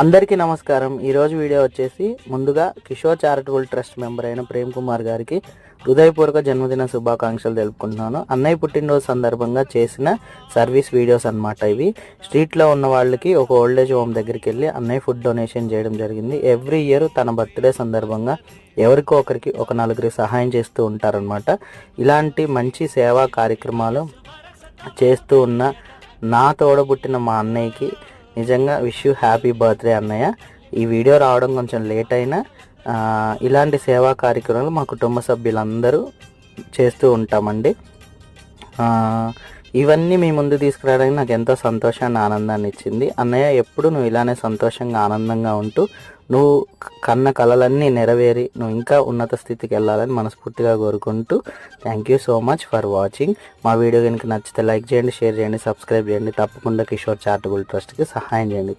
అందరికీ నమస్కారం. ఈరోజు వీడియో వచ్చేసి ముందుగా కిషోర్ చారిటబుల్ ట్రస్ట్ మెంబర్ అయిన ప్రేమ్ కుమార్ గారికి హృదయపూర్వక జన్మదిన శుభాకాంక్షలు తెలుపుకుంటున్నాను. అన్నయ్య పుట్టినరోజు సందర్భంగా చేసిన సర్వీస్ వీడియోస్ అన్నమాట ఇవి. స్ట్రీట్లో ఉన్న వాళ్ళకి ఒక ఓల్డేజ్ హోమ్ దగ్గరికి వెళ్ళి అన్నయ్య ఫుడ్ డొనేషన్ చేయడం జరిగింది. ఎవ్రీ ఇయర్ తన బర్త్డే సందర్భంగా ఎవరికో ఒకరికి ఒక నలుగురి సహాయం చేస్తూ ఉంటారనమాట ఇలాంటి మంచి సేవా కార్యక్రమాలు చేస్తూ ఉన్న నా తోడబుట్టిన మా అన్నయ్యకి నిజంగా విష్ యూ హ్యాపీ బర్త్డే అన్నయ్య. ఈ వీడియో రావడం కొంచెం లేట్ అయినా ఇలాంటి సేవా కార్యక్రమాలు మా కుటుంబ సభ్యులందరూ చేస్తూ ఉంటామండి. ఇవన్నీ మీ ముందు తీసుకురావడానికి నాకు ఎంతో సంతోషాన్ని ఆనందాన్ని ఇచ్చింది. అన్నయ్య ఎప్పుడు నువ్వు ఇలానే సంతోషంగా ఆనందంగా ఉంటూ నువ్వు కన్న కలలన్నీ నెరవేరి నువ్వు ఇంకా ఉన్నత స్థితికి వెళ్ళాలని మనస్ఫూర్తిగా కోరుకుంటూ thank you so much for watching మా వీడియో కనుక నచ్చితే లైక్ చేయండి షేర్ చేయండి సబ్స్క్రైబ్ చేయండి. తప్పకుండా కిషోర్ చారిటబుల్ ట్రస్ట్కి సహాయం చేయండి.